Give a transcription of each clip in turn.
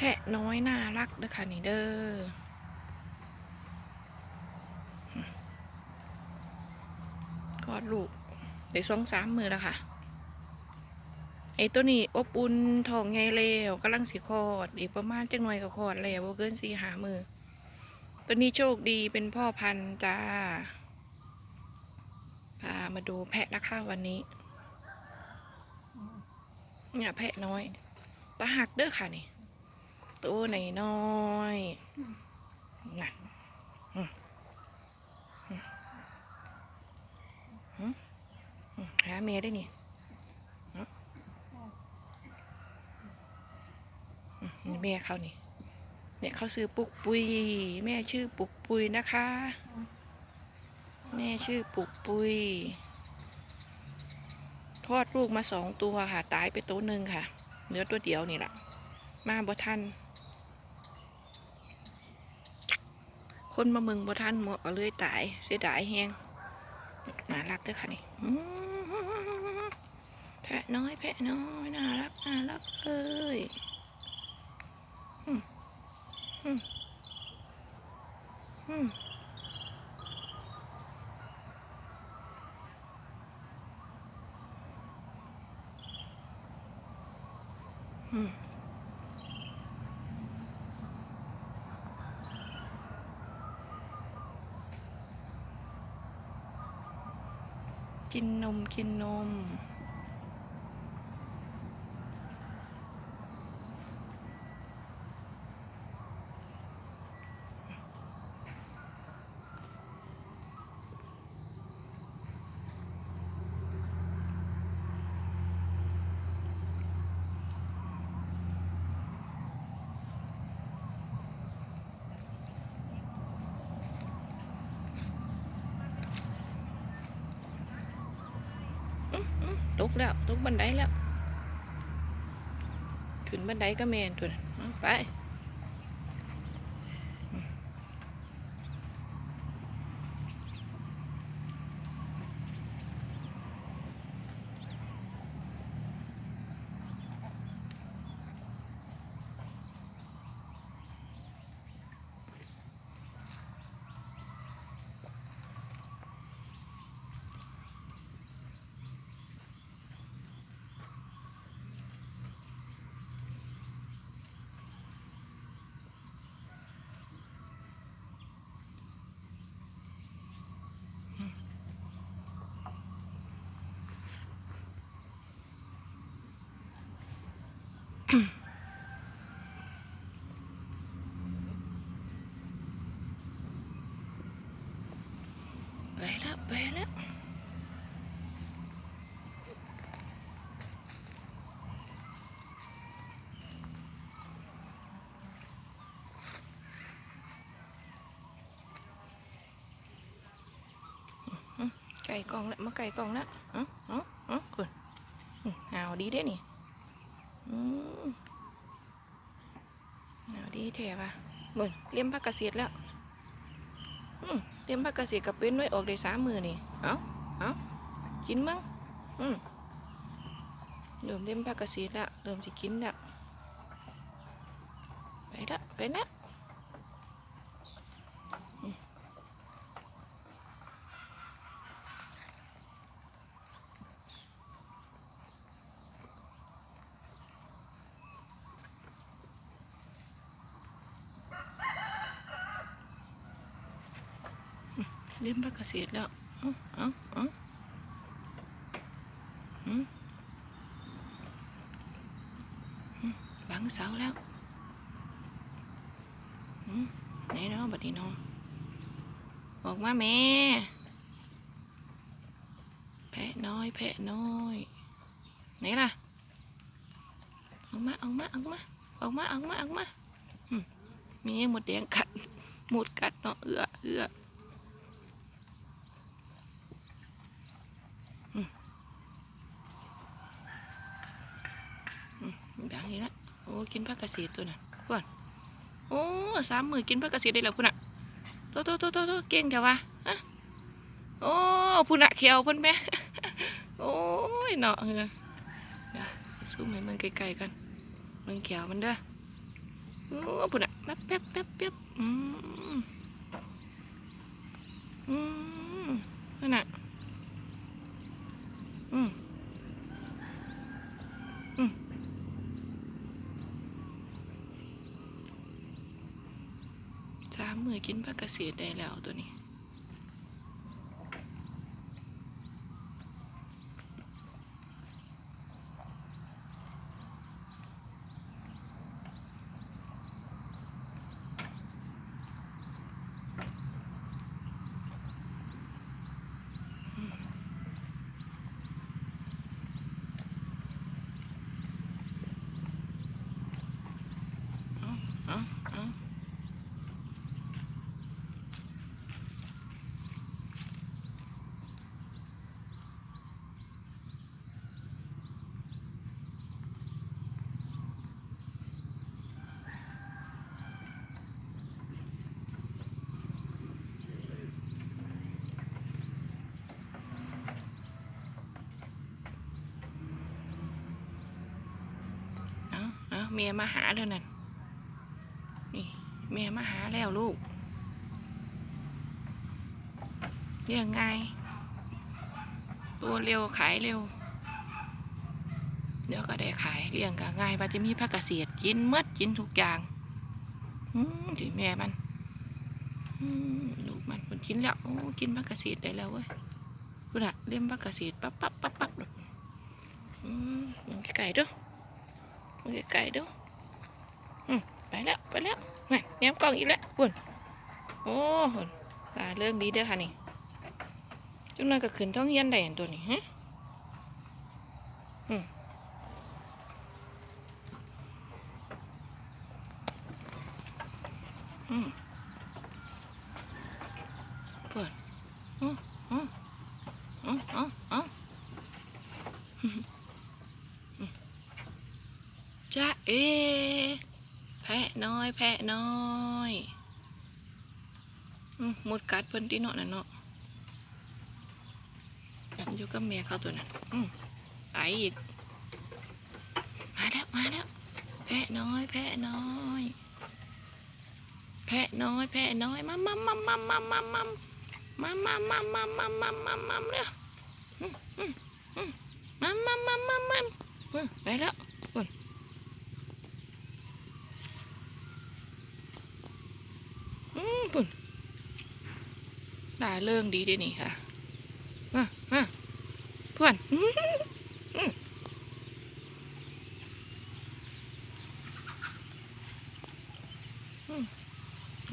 แพะน้อยน่ารักเด้อค่ะนี่เด้อคลอดลูกได้สองสามมือแล้วค่ะไอ้ตัวนี้อบอุ่นท้องใหญ่แล้วกำลังสิคลอด อีกประมาณจังหน่อยก็คลอดแล้วบ่เกินสี่หามือตัวนี้โชคดีเป็นพ่อพันธุ์จ้าพามาดูแพะนะคะวันนี้เนี่ยแพะน้อยตาหักเด้อค่ะนี่ ตัวไหนน้อยนั่นอืมอืมอืมอืมหาเมียได้นี่นี่แม่เขานี่เนี่ยเขาซื้อปุกปุย แม่ชื่อปุกปุยนะคะ แม่ชื่อปุกปุยทอดลูกมาสองตัวค่ะ ตายไปตัวหนึ่งค่ะ เหลือตัวเดียวนี่แหละมาบ่ทัน คนมาเมืองบ่ทันหมดก็เลยตายเสียดายแฮงน่ารักเด้วยค่ะนี่แพะน้อยแพะน้อยน่ารักน่ารักเอ้ยอืมอืมอืมอืม กินนมกินนม กแล้วตกบันไดแล้ว ขึ้นบันไดก็แมนตัวนั้นเอาไป ไปแล้วไปแล้วอืมไก่กล่อง แล้วมาวเอ๋ออ๋ออ๋อคุณอืมเอาดีเด้นี่ะเบิ่งเลี้ยมผักกระเสียดแล้วเลี้ยมผักกระเสียดกับเป็นไว้ออกได้สามมือนี่ เอาเอากินมั้งอืมเริ่มเลี้ยมผักกระเสียดแล้วเริ่มจะกินแล้วไปละไปละ เตรียมผักกระเสียดแล้วเอาเอาเอาอืมอืมบังเสาแล้วอืมไหนเนาะบัดนี้เนาะออกมาแม่แพะน้อย แพะน้อย ไหนล่ะออกมาออกมาออกมาออกมาออกมาออกมามีหมดแดงกัดหมดกัดเนาะเอือเอือมอืมดังอีกแล้วโอ้ กินผักก ระเสีตัวน่ะก่อนโอ้สามมือกินผักกระเสีได้แล้วพุ่นอะโตโตโตโตโตเก่งเดียววะฮะโอ้พุ่นอะเขียวพุ่นแม่โอ้ยเนาะเงือเดี๋ยวซูมให้มันไกลๆกันมันเขียวมันเด้อโอ้ปุ่นอะแป๊บแป๊บแป๊บแป๊บอืมอืมนั่นน่ะอืม สามมือกินผักระเกษตรได้แล้วตัวนี้ เอาเอา เมียมาหาแล้วนั่นนี่แม่มาหาแล้วลูกเลี้ยงง่ายตัวเร็วขายเร็ว เดี๋ยวก็ได้ขายเลี้ยงก็ง่ายว่าจะมีผักเกษตรกินหมดกินทุกอย่างอืมที่แม่มันอลูกมันมันกินแล้วโอ้กินผักเกษตรได้แล้วเว้ยพูดอะเลี้ยงผักเกษตรปั๊บปั๊บปั๊บปั๊บอืมมันไก่ด้วย ไก่เด้วยไปแล้วไปแล้วแม่แนมกล้องอีกแล้วปุ่นโอ้หุ่นตาเรื่องดีเด้อค่ะนี่จุนั้นก็ขึ้นท้องเย็นได้ตัวนี้ฮะอืมอืมปุ่นอืมอืมอืมอืมอืมจ้าเอ แพะน้อย แพะน้อยอมหมดกัดเพิ่นที่เนาะนั่นเนาะอยู่กับแม่เขาตัวนั้นอืมไอีก มาแล้ว มาแล้ว แพะน้อย แพะน้อย แพะน้อย แพะน้อยมัมมัมมัมมัมมัมมัมมัมมัมมัมมัมมัมมัมมัมมัมมัมเร็วอืมอืมอืมมัมมัมมัมมัมมัมอืมไปแล้ว ปุ่นด่าเรื่องดีด้วยนี่ค่ะมามาเพื่อน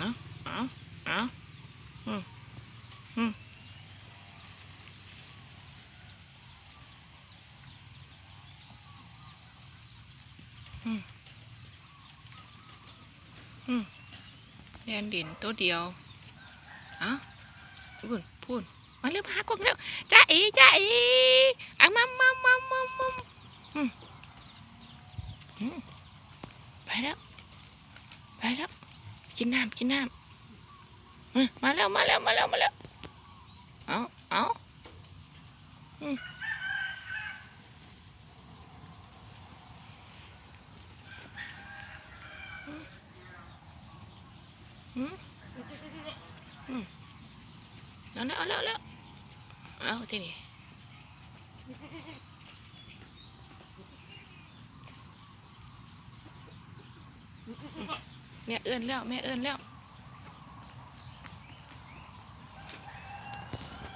นะเอาเอาอืมอืมอืมอืม แดนด่นตัวเดียวเอ้าพูนพูนมาเร็วมหากล้องเร็วจ้าเอ๋จ้าเอ๋อะมัมมัมมัมมัมมัมอืมอืมไปแล้วไปแล้วกินน้ำกินน้ำมมาแล้วมาแล้วมาแล้วมาแล้วเอาเอาอืมอืม เอาแล้วเอาแล้วเอาแล้วเอาที่นี่แม่เอื้อนแล้วแม่เอื้อนแล้ว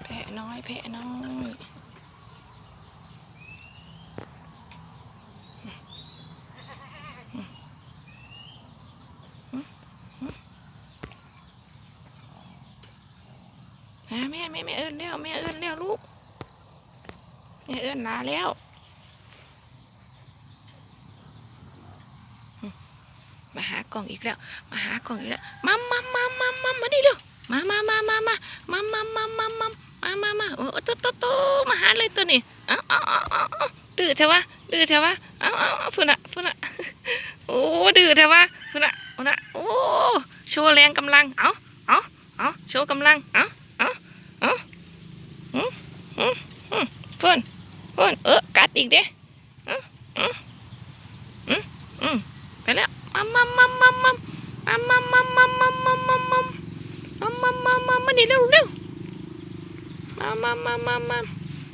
แพะน้อยแพะน้อย แม่แม่เอื้อนแล้วแม่เอื้อนแล้วลูกแม่เอื้อนลาแล้วมาหากล่องอีกแล้ว มาหากล่องอีกแล้วมามามามามามานี่เร็วมามามามามามามามามามามามามาโอ้ตุ๊ตุ๊ตุ๊มาหาเลยตัวนี้เอาเอ้าเอ้าเอาเอาดื้อเถอะวะดื้อเถอะวะเอาเอาเอาฝุ่นอะฝุ่นอะโอ้ดื้อเถอะวะฝุ่นอะฝุ่นอะโอ้โชว์แรงกำลัง เอาเอาเอาโชว์กำลัง เอาเอาเอาอืมอืม พื่อนเพื่อนเออกัดอีกเด้เอาเอาอืมอืมไปแล้วมามัมมัมมัมมัมมัมมัมมัมมัมมัมมัมมัมมัมมัมมัมมัมมัมมัมมานี่เร็วเร็วมามามามามา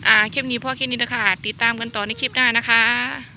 อ่าคลิปนี้พ่อแค่นี้นะคะติดตามกันต่อในคลิปหน้านะคะ